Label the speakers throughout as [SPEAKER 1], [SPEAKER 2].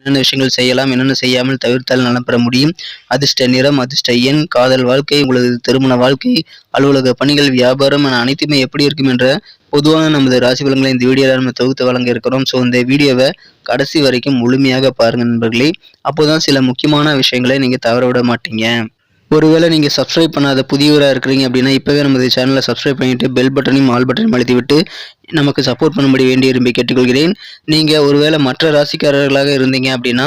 [SPEAKER 1] என்னென்ன விஷயங்கள் செய்யலாம் என்னென்ன செய்யாமல் தவிர்த்தால் நலப்பெற முடியும்? அதிர்ஷ்ட நிறம் அதிர்ஷ்ட எண் காதல் வாழ்க்கை உங்களது திருமண வாழ்க்கை அலுவலக பணிகள் வியாபாரம் என அனைத்துமே எப்படி இருக்கும் என்ற பொதுவான நமது ராசி பலன்களை இந்த வீடியோவில் நம்ம தொகுத்து வழங்க இருக்கிறோம். ஸோ இந்த வீடியோவை கடைசி வரைக்கும் முழுமையாக பாருங்கள் நண்பர்களே. அப்போதான் சில முக்கியமான விஷயங்களை நீங்கள் தவற விட மாட்டீங்க. ஒருவேளை நீங்கள் சப்ஸ்கிரைப் பண்ணாத புதியவராக இருக்கிறீங்க அப்படின்னா இப்போவே நமது சேனலை சப்ஸ்கிரைப் பண்ணிவிட்டு பெல் பட்டனையும் ஆல் பட்டனையும் அழுத்திவிட்டு நமக்கு சப்போர்ட் பண்ணும்படி வேண்டி விரும்பி கேட்டுக்கொள்கிறேன். நீங்கள் ஒருவேளை மற்ற ராசிக்காரர்களாக இருந்தீங்க அப்படின்னா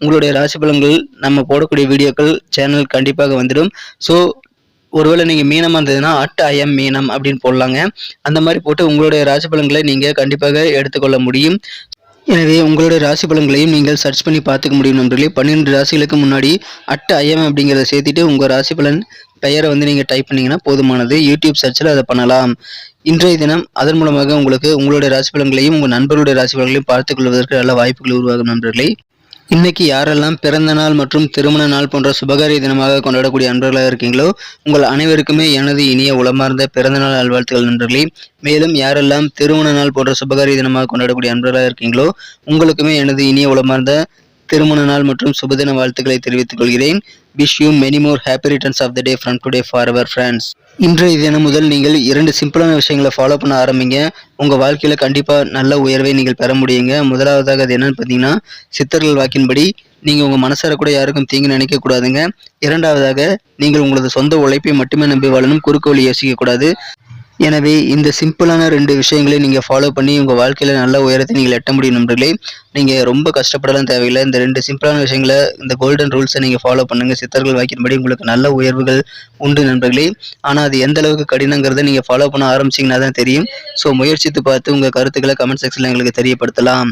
[SPEAKER 1] உங்களுடைய ராசி பலன்கள் நம்ம போடக்கூடிய வீடியோக்கள் சேனல் கண்டிப்பாக வந்துடும். ஸோ ஒருவேளை நீங்கள் மீனமாக இருந்ததுன்னா அட் ஐஎம் மீனம் அப்படின்னு போடலாங்க. அந்த மாதிரி போட்டு உங்களுடைய ராசி பலன்களை நீங்கள் கண்டிப்பாக எடுத்துக்கொள்ள முடியும். எனவே உங்களுடைய ராசி பலன்களையும் நீங்கள் சர்ச் பண்ணி பார்த்துக்க முடியும் நண்பர்களே. பன்னிரெண்டு ராசிகளுக்கு முன்னாடி அட் ஐஎம் அப்படிங்கிறத சேர்த்துட்டு உங்கள் ராசி பலன் பெயரை வந்து நீங்கள் டைப் பண்ணிங்கன்னா போதுமானது. யூடியூப் சர்ச்சில் அதை பண்ணலாம். இன்றைய தினம் அதன் மூலமாக உங்களுக்கு உங்களுடைய ராசி பலன்களையும் உங்கள் நண்பர்களுடைய ராசி பலன்களையும் பார்த்துக் கொள்வதற்கு நல்ல வாய்ப்புகள் உருவாகும் நண்பர்களே. இன்னைக்கு யாரெல்லாம் பிறந்த நாள் மற்றும் திருமண நாள் போன்ற சுபகாரிய தினமாக கொண்டாடக்கூடிய அன்பர்களாக இருக்கீங்களோ உங்கள் அனைவருக்குமே எனது இனிய உளமார்ந்த பிறந்த நாள் நல்வாழ்த்துக்கள் நண்பர்களே. மேலும் யாரெல்லாம் திருமண நாள் போன்ற சுபகாரிய தினமாக கொண்டாடக்கூடிய அன்பர்களாக இருக்கீங்களோ உங்களுக்குமே எனது இனிய உளமார்ந்த திருமண நாள் மற்றும் சுபதின வாழ்த்துக்களை தெரிவித்துக் கொள்கிறேன். Wish you many more happy returns of the day from today for our friends இன்றைய தினம் முதல் நீங்கள் இரண்டு சிம்பிளான விஷயங்களை ஃபாலோ பண்ண ஆரம்பிங்க. உங்கள் வாழ்க்கையில் கண்டிப்பாக நல்ல உயர்வை நீங்கள் பெற முடியுங்க. முதலாவதாக அது என்னன்னு பார்த்தீங்கன்னா சித்தர்கள் வாக்கின்படி நீங்கள் உங்கள் மனசார கூட யாருக்கும் தீங்கு நினைக்கக்கூடாதுங்க இரண்டாவதாக நீங்கள் உங்களது சொந்த உழைப்பை மட்டுமே நம்பி வாழணும். குறுக்கு வழி யோசிக்கக்கூடாது எனவே இந்த சிம்பிளான ரெண்டு விஷயங்களை நீங்கள் ஃபாலோ பண்ணி உங்கள் வாழ்க்கையில் நல்ல உயரத்தை நீங்கள் எட்ட முடியும் நண்பர்களே. நீங்கள் ரொம்ப கஷ்டப்படலாம் தேவையில்லை. இந்த ரெண்டு சிம்பிளான விஷயங்களை இந்த கோல்டன் ரூல்ஸை நீங்கள் ஃபாலோ பண்ணுங்கள் சித்தர்கள் வாய்க்கின்படி உங்களுக்கு நல்ல உயர்வுகள் உண்டு நண்பர்களே. ஆனால் அது எந்த அளவுக்கு கடினங்கிறத நீங்கள் ஃபாலோ பண்ண ஆரம்பிச்சிங்கன்னா தான் தெரியும். ஸோ முயற்சித்து பார்த்து உங்கள் கருத்துக்களை கமெண்ட் செக்ஷனில் எங்களுக்கு தெரியப்படுத்தலாம்.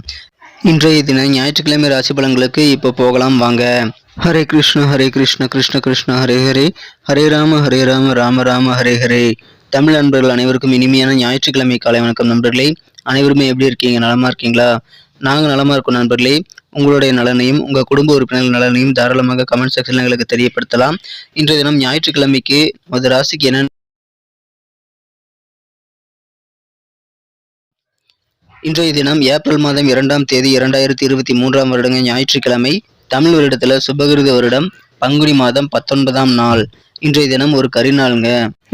[SPEAKER 1] இன்றைய தினம் ஞாயிற்றுக்கிழமை ராசி பலன்களுக்கு இப்போ போகலாம். வாங்க. ஹரே கிருஷ்ண ஹரே கிருஷ்ண கிருஷ்ண கிருஷ்ண ஹரே ஹரே. ஹரே ராம ஹரே ராம ராம ராம ஹரே ஹரே. தமிழ் நண்பர்கள் அனைவருக்கும் இனிமையான ஞாயிற்றுக்கிழமை காலை வணக்கம் நண்பர்களே. அனைவருமே எப்படி இருக்கீங்க? நலமா இருக்கீங்களா? நாங்கள் நலமா இருக்கோம் நண்பர்களே. உங்களுடைய நலனையும் உங்கள் குடும்ப உறுப்பினர்கள் நலனையும் தாராளமாக கமெண்ட் செக்ஷனில் எங்களுக்கு தெரியப்படுத்தலாம். இன்றைய தினம் ஞாயிற்றுக்கிழமைக்கு ஒரு ராசிக்கு என்ன இன்றைய தினம் ஏப்ரல் மாதம் இரண்டாம் தேதி இரண்டாயிரத்தி இருபத்தி மூன்றாம் வருடங்க ஞாயிற்றுக்கிழமை. தமிழ் வருடத்துல சுபகிருத வருடம் பங்குனி மாதம் பத்தொன்பதாம் நாள். இன்றைய தினம் ஒரு கரிநாளுங்க.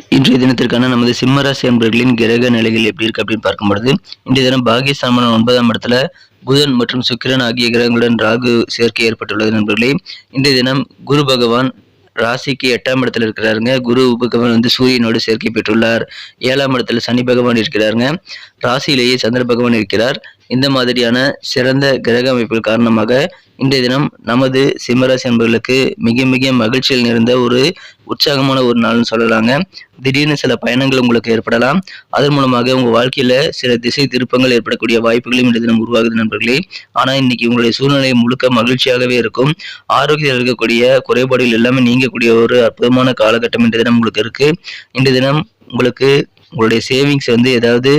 [SPEAKER 1] இன்றைய தினத்திற்கான நமது சிம்மராசி அன்பர்களின் கிரக நிலைகள் எப்படி இருக்கு அப்படின்னு பார்க்கும்பொழுது இன்றைய தினம் பாகியஸ்தான ஒன்பதாம் இடத்துல புதன் மற்றும் சுக்கிரன் ஆகிய கிரகங்களுடன் ராகு சேர்க்கை ஏற்பட்டுள்ளது நண்பர்களே. இன்றைய தினம் குரு பகவான் ராசிக்கு எட்டாம் இடத்துல இருக்கிறாருங்க. குரு பகவான் வந்து சூரியனோடு சேர்க்கை பெற்றுள்ளார். ஏழாம் இடத்துல சனி பகவான் இருக்கிறாருங்க. ராசியிலேயே சந்திர பகவான் இருக்கிறார். இந்த மாதிரியான சிறந்த கிரக அமைப்பின் காரணமாக இன்றைய தினம் நமது சிம்மராசி என்பவர்களுக்கு மிக மிக மகிழ்ச்சியில் நிறைந்த ஒரு உற்சாகமான ஒரு நாள்னு சொல்லலாங்க. திடீர்னு சில பயணங்கள் உங்களுக்கு ஏற்படலாம். அதன் மூலமாக உங்க வாழ்க்கையில சில திசை திருப்பங்கள் ஏற்படக்கூடிய வாய்ப்புகளையும் இன்றைய தினம் உருவாகுது நண்பர்களே. ஆனா இன்னைக்கு உங்களுடைய சூழ்நிலை முழுக்க மகிழ்ச்சியாகவே இருக்கும். ஆரோக்கியத்தில் இருக்கக்கூடிய குறைபாடுகள் எல்லாமே நீங்கக்கூடிய ஒரு அற்புதமான காலகட்டம் இன்றைய தினம் உங்களுக்கு இருக்கு. இன்றைய தினம் உங்களுக்கு உங்களுடைய சேவிங்ஸ் வந்து ஏதாவது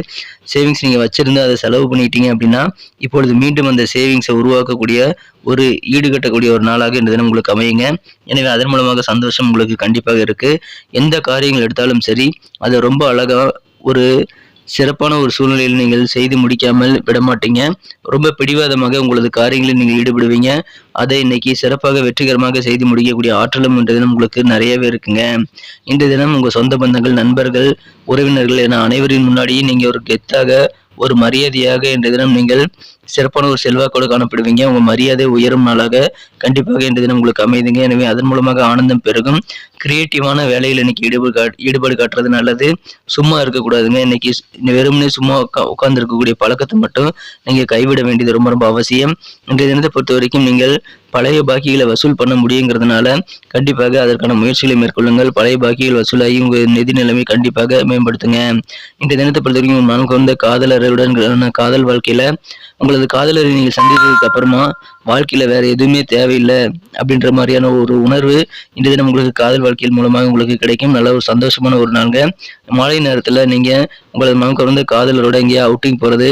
[SPEAKER 1] சேவிங்ஸ் நீங்கள் வச்சுருந்து அதை செலவு பண்ணிட்டீங்க அப்படின்னா இப்பொழுது மீண்டும் அந்த சேவிங்ஸை உருவாக்கக்கூடிய ஒரு ஈடுகட்டக்கூடிய ஒரு நாளாக இந்த தினம் உங்களுக்கு அமையுங்க. எனவே அதன் மூலமாக சந்தோஷம் உங்களுக்கு கண்டிப்பாக இருக்குது எந்த காரியங்கள் எடுத்தாலும் சரி அதை ரொம்ப அழகாக ஒரு சிறப்பான ஒரு சூழ்நிலையில் நீங்கள் செய்து முடிக்காமல் விடமாட்டீங்க. ரொம்ப பிடிவாதமாக உங்களது காரியங்களில் நீங்கள் ஈடுபடுவீங்க. அதை இன்னைக்கு சிறப்பாக வெற்றிகரமாக செய்து முடிக்கக்கூடிய ஆற்றலும் இன்றைய தினம் உங்களுக்கு நிறையவே இருக்குங்க. இன்றைய தினம் உங்கள் சொந்த பந்தங்கள் நண்பர்கள் உறவினர்கள் என அனைவரின் முன்னாடியும் நீங்கள் ஒரு கெத்தாக ஒரு மரியாதையாக இன்றைய தினம் நீங்கள் சிறப்பான ஒரு செல்வாக்கோடு காணப்படுவீங்க. உங்கள் மரியாதை உயரும் நாளாக கண்டிப்பாக இன்றைய தினம் உங்களுக்கு அமைதுங்க. எனவே அதன் மூலமாக ஆனந்தம் பெருகும். கிரியேட்டிவான வேலையில் இன்னைக்கு ஈடுபாடு கா ஈடுபாடு காட்டுறது நல்லது. சும்மா இருக்கக்கூடாதுங்க. இன்னைக்கு வெறுமனே சும்மா உட்கா உட்கார்ந்து இருக்கக்கூடிய பழக்கத்தை மட்டும் நீங்கள் கைவிட வேண்டியது ரொம்ப ரொம்ப அவசியம். இன்றைய தினத்தை பொறுத்த வரைக்கும் நீங்கள்
[SPEAKER 2] பழைய பாக்கிகளை வசூல் பண்ண முடியுங்கிறதுனால கண்டிப்பாக அதற்கான முயற்சிகளை மேற்கொள்ளுங்கள். பழைய பாக்கிகள் வசூலாகி உங்கள் நிதி நிலைமை கண்டிப்பாக மேம்படுத்துங்க. இந்த தினத்தை பொறுத்த வரைக்கும் மனம் கொண்ட காதலருடன் காதல் வாழ்க்கையில உங்களது காதலரை நீங்கள் சந்தித்ததுக்கு அப்புறமா வாழ்க்கையில வேற எதுவுமே தேவையில்லை அப்படின்ற மாதிரியான ஒரு உணர்வு இந்த தினம் உங்களுக்கு காதல் வாழ்க்கையின் மூலமாக உங்களுக்கு கிடைக்கும். நல்ல ஒரு சந்தோஷமான ஒரு நாளுங்க. மாலை நேரத்துல நீங்க உங்களது மனம் கவர்ந்த காதலரோட எங்கேயா அவுட்டிங் போறது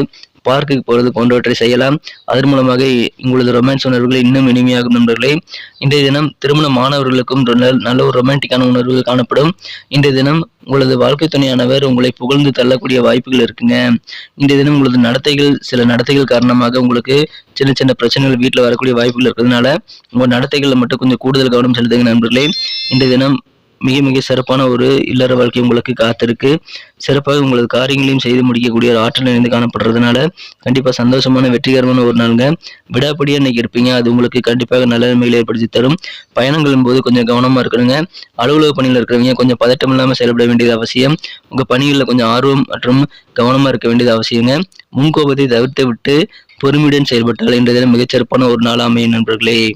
[SPEAKER 2] பார்க்குக்கு போகிறது போன்றவற்றை செய்யலாம். அதன் மூலமாக உங்களது ரொமான்ஸ் உணர்வுகள் இன்னும் இனிமையாகும் நண்பர்களே. இன்றைய தினம் திருமண மாணவர்களுக்கும் நல்ல- ஒரு ரொமான்டிக்கான உணர்வுகள் காணப்படும். இன்றைய தினம் உங்களது வாழ்க்கை துணையானவர் உங்களை புகழ்ந்து தள்ளக்கூடிய வாய்ப்புகள் இருக்குங்க. இன்றைய தினம் உங்களது நடத்தைகள் சில நடத்தைகள் காரணமாக உங்களுக்கு சின்ன சின்ன பிரச்சனைகள் வீட்டில் வரக்கூடிய வாய்ப்புகள் இருக்கிறதுனால உங்கள் நடத்தைகளில் மட்டும் கொஞ்சம் கூடுதல் கவனம் செலுத்துங்க நண்பர்களே. இன்றைய தினம் மிக மிக சிறப்பான ஒரு இல்லற வாழ்க்கை உங்களுக்கு காத்திருக்கு. சிறப்பாக உங்களது காரியங்களையும் செய்து முடிக்கக்கூடிய ஒரு ஆற்றல் நிறைந்து காணப்படுறதுனால கண்டிப்பாக சந்தோஷமான வெற்றிகரமான ஒரு நாளுங்க. விடாப்படியாக இன்னைக்கு இருப்பீங்க. அது உங்களுக்கு கண்டிப்பாக நல்ல நன்மைகளை ஏற்படுத்தி தரும். பயணங்களும் போது கொஞ்சம் கவனமாக இருக்கணுங்க. அலுவலக பணியில் இருக்கிறவங்க கொஞ்சம் பதட்டம் இல்லாமல் செயல்பட வேண்டியது அவசியம். உங்கள் பணிகளில் கொஞ்சம் ஆர்வம் மற்றும் கவனமாக இருக்க வேண்டியது அவசியங்க. முன்கோபத்தை தவிர்த்து விட்டு பொறுமையுடன் செயல்பட்டால் இன்றைய தினம் மிகச்சிறப்பான ஒரு நாள் அமையும் நண்பர்களே.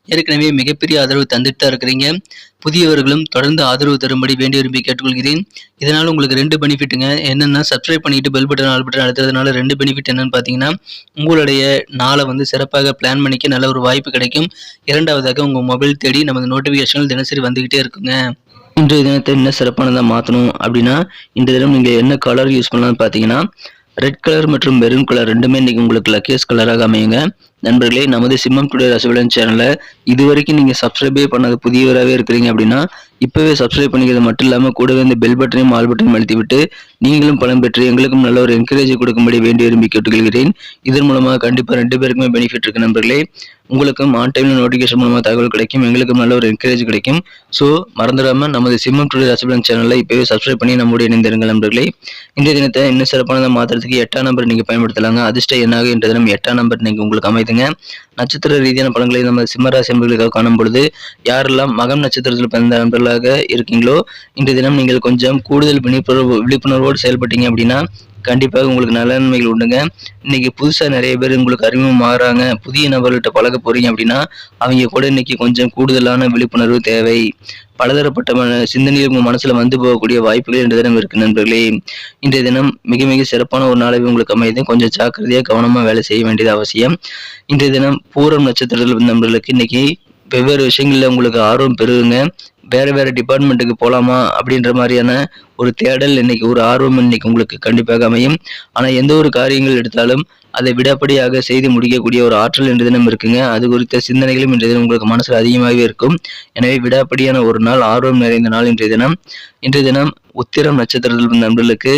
[SPEAKER 1] ஏற்கனவே மிகப்பெரிய ஆதரவு தந்துட்டு தான் இருக்கிறீங்க. புதியவர்களும் தொடர்ந்து ஆதரவு தரும்படி வேண்டி விரும்பி கேட்டுக்கொள்கிறேன். இதனால் உங்களுக்கு ரெண்டு பெனிஃபிட்டுங்க. என்னென்னா சப்ஸ்கிரைப் பண்ணிட்டு பெல் பட்டன் ஆல் பட்டன் அழுத்துறதுனால ரெண்டு பெனிஃபிட் என்னன்னு பார்த்தீங்கன்னா உங்களுடைய நாளை வந்து சிறப்பாக பிளான் பண்ணிக்க நல்ல ஒரு வாய்ப்பு கிடைக்கும். இரண்டாவதாக உங்கள் மொபைல் தேடி நமது நோட்டிஃபிகேஷன்கள் தினசரி வந்துக்கிட்டே இருக்குங்க.
[SPEAKER 2] இன்றைய தினத்தை என்ன சிறப்பானதாக மாற்றணும் அப்படின்னா இந்த தினம் நீங்கள் என்ன கலர் யூஸ் பண்ணலாம்னு பார்த்தீங்கன்னா ரெட் கலர் மற்றும் மெரூன் கலர் ரெண்டுமே இன்னைக்கு உங்களுக்கு லக்கியஸ் கலராக அமையுங்க. நண்பர்களே நமது சிம்மம் டுடே ரசவிலன் சேனலை இது வரைக்கும் நீங்கள் சப்ஸ்கிரைபே பண்ணாத புதியவராகவே இருக்கிறீங்க அப்படின்னா இப்போவே சப்ஸ்கிரைப் பண்ணிக்கிறது மட்டும் இல்லாமல் கூடவே இந்த பெல் பட்டனையும் ஆல் பட்டனையும் அழுத்தி விட்டு நீங்களும் பலம் பெற்று எங்களுக்கும் நல்ல ஒரு என்கரேஜ் கொடுக்கும்படி வேண்டி விரும்பி கேட்டுக்கொள்கிறேன். இதன் மூலமாக கண்டிப்பாக ரெண்டு பேருக்குமே பெனிஃபிட் இருக்குது நண்பர்களே. உங்களுக்கும் ஆன் டைமில் நோட்டிஃபிகேஷன் மூலமாக தகவல் கிடைக்கும். எங்களுக்கும் நல்ல ஒரு என்கரேஜ் கிடைக்கும். ஸோ மறந்துடாமல் நமது சிம்மம் டுடே ரசபிளன் சேனலை இப்போவே சப்ஸ்கிரைப் பண்ணி நம்முடைய இணைந்திருங்கள் நண்பர்களே. இந்த தினத்தை இன்னும் சிறப்பானதாக மாற்றுறதுக்கு எட்டாம் நம்பர் நீங்கள் பயன்படுத்தலாங்க. அதிர்ஷ்ட என்னாக என்ற தினம் எட்டாம் நம்பர் நீங்கள் உங்களுக்கு அமைதுங்க. நட்சத்திர ரீதியான பலன்களை நம்ம சிம்மராசி நண்பர்களுக்காக காணும் பொழுது யாரெல்லாம் மகம் நட்சத்திரத்தில் பிறந்த நண்பர்களாக இருக்கீங்களோ இன்றைய தினம் நீங்கள் கொஞ்சம் கூடுதல் விழிப்புணர்வு விழிப்புணர்வோடு செயல்பட்டீங்க அப்படின்னா கண்டிப்பாக உங்களுக்கு நல்ல நன்மைகள் உண்டுங்க. இன்னைக்கு புதுசாக நிறைய பேர் உங்களுக்கு அறிமுகம் மாறுறாங்க புதிய நபர்கள்ட்ட பழக போறீங்க அப்படின்னா அவங்க கூட இன்னைக்கு கொஞ்சம் கூடுதலான விழிப்புணர்வு தேவை. பலதரப்பட்ட மன- சிந்தனையில் உங்கள் மனசில் வந்து போகக்கூடிய வாய்ப்புகள் இன்றைய தினம் இருக்கு நண்பர்களே. இன்றைய தினம் மிக மிக சிறப்பான ஒரு நாளாகவே உங்களுக்கு அமையுது. கொஞ்சம் ஜாக்கிரதையாக கவனமாக வேலை செய்ய வேண்டியது அவசியம். இன்றைய தினம் பூரம் நட்சத்திரத்தில் நண்பர்களுக்கு இன்னைக்கு வெவ்வேறு விஷயங்களில் உங்களுக்கு ஆர்வம் பெருகுங்க. வேறு வேறு டிபார்ட்மெண்ட்டுக்கு போகலாமா அப்படின்ற மாதிரியான ஒரு தேடல் இன்னைக்கு ஒரு ஆர்வம் இன்னைக்கு உங்களுக்கு கண்டிப்பாக அமையும். ஆனால் எந்த ஒரு காரியங்கள் எடுத்தாலும் அதை விடாப்படியாக செய்து முடிக்கக்கூடிய ஒரு ஆற்றல் என்ற தினம் இருக்குங்க. அது குறித்த சிந்தனைகளும் இன்றைய தினம் உங்களுக்கு மனசில் அதிகமாகவே இருக்கும். எனவே விடாப்படியான ஒரு நாள் ஆர்வம் நிறைந்த நாள் இன்றைய தினம். இன்றைய தினம் உத்திரம் நட்சத்திரத்தில் நண்பர்களுக்கு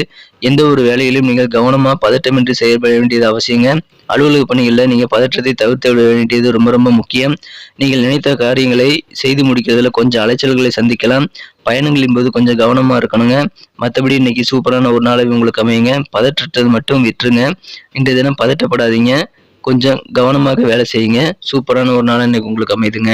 [SPEAKER 2] எந்த ஒரு வேலையிலும் நீங்கள் கவனமாக பதட்டமின்றி செயல்பட வேண்டியது அவசியங்க. அலுவலக பணிகளில் நீங்கள் பதற்றத்தை தவிர்த்து விட வேண்டியது ரொம்ப ரொம்ப முக்கியம். நீங்கள் நினைத்த காரியங்களை செய்து முடிக்கிறதுல கொஞ்சம் அலைச்சல்களை சந்திக்கலாம். பயணங்களின் போது கொஞ்சம் கவனமாக இருக்கணுங்க. மற்றபடி இன்னைக்கு சூப்பரான ஒரு நாளை உங்களுக்கு அமையுங்க. பதற்றத்தை மட்டும் விட்டுருங்க. இன்றைய தினம் பதட்டப்படாதீங்க. கொஞ்சம் கவனமாக வேலை செய்யுங்க. சூப்பரான ஒரு நாள் இன்னைக்கு உங்களுக்கு அமையுதுங்க